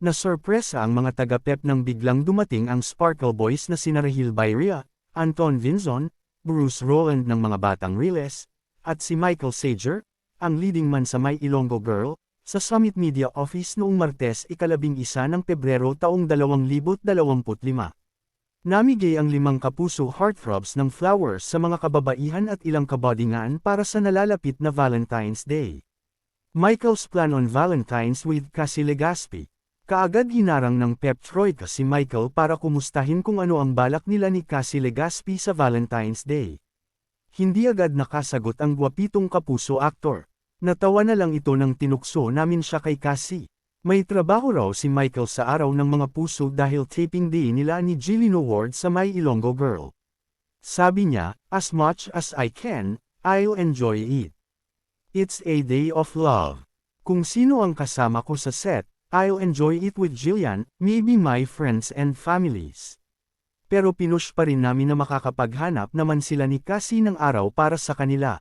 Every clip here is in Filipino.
Nasorpresa ang mga taga-pep nang biglang dumating ang Sparkle Boys na sina Rahil Bayria, Anton Vinzon, Bruce Rowland ng mga batang Riles, at si Michael Sager, ang leading man sa My Ilonggo Girl, sa Summit Media Office noong Martes ikalabing isa ng Pebrero taong 2025. Namigay ang limang kapuso heartthrobs ng flowers sa mga kababaihan at ilang kabodingan para sa nalalapit na Valentine's Day. Michael's plan on Valentine's with Cassie Legaspi. Kaagad hinarang ng Pep Troika si Michael para kumustahin kung ano ang balak nila ni Cassie Legaspi sa Valentine's Day. Hindi agad nakasagot ang gwapitong kapuso aktor. Natawa na lang ito nang tinukso namin siya kay Cassie. May trabaho raw si Michael sa araw ng mga puso dahil taping day nila ni Jillian Award sa My Ilonggo Girl. Sabi niya, as much as I can, I'll enjoy it. It's a day of love. Kung sino ang kasama ko sa set, I'll enjoy it with Jillian, maybe my friends and families. Pero pinush pa rin namin na makakapaghanap naman sila ni Cassie ng araw para sa kanila.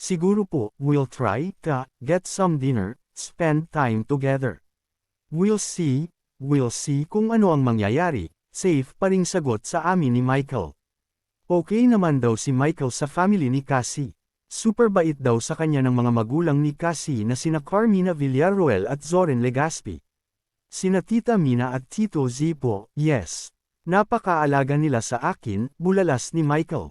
Siguro po, we'll try to get some dinner, spend time together. We'll see, we'll see kung ano ang mangyayari, safe pa ring sagot sa amin ni Michael. Okay naman daw si Michael sa family ni Cassie. Super bait daw sa kanya ng mga magulang ni Cassie na sina Carmina Villarroel at Zoren Legaspi. Sina Tita Mina at Tito Zipo, yes. Napakaalaga nila sa akin, bulalas ni Michael.